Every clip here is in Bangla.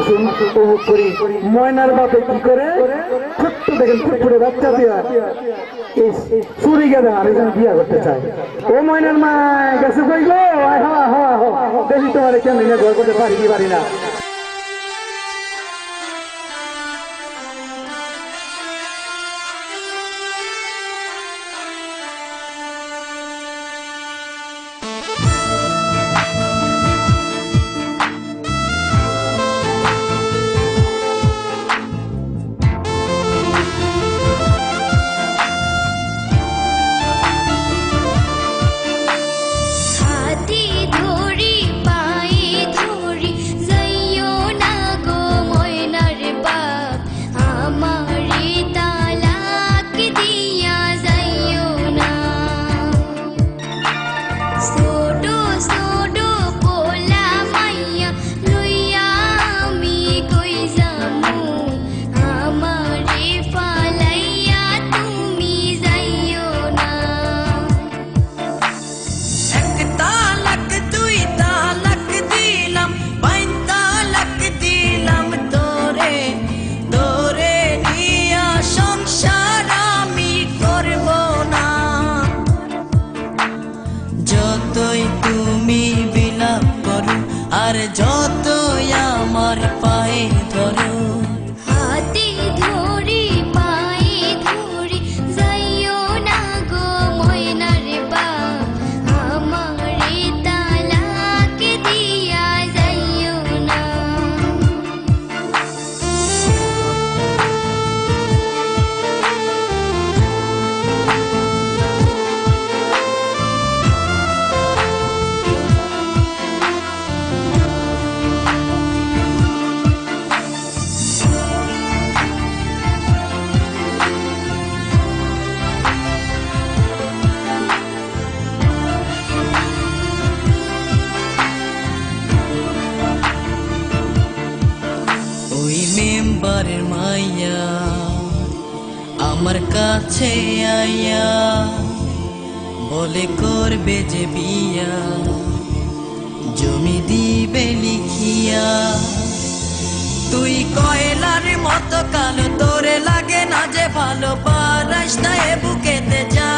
আসুন, উপভোগ করি। ময়নার বাপে কি করে? ছোট্ট দেখেন ছোট্ট বাচ্চা দিয়া এই চুরি গেলে আরেকজন বিয়া করতে চাই ও ময়নার মা গেছে কই গো? হা হা হা। দেখি তোমার কেমন ঘর করতে পারি কি পারি না। still যতই আমার পায়ে মেম্বারের মাইয়া, আমার কাছে আইয়া বলে করবে যে বিয়া। জমি দিবে লিখিয়া, তুই কয়লার মতো কালো, তোরে লাগে না যে ভালো পারাস না এ বুকেতে জ্বালা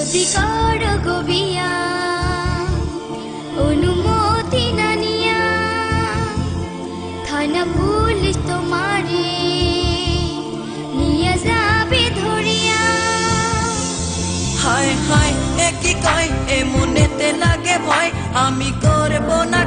যদি কর গো বিয়া অনুমতি না নিয়া, থানা পুলিশ তোমারে নিয়ে যাবে ধরিয়া। হায় হায়, এ কি কয়? এ মনেতে লাগে ভয়। আমি করব না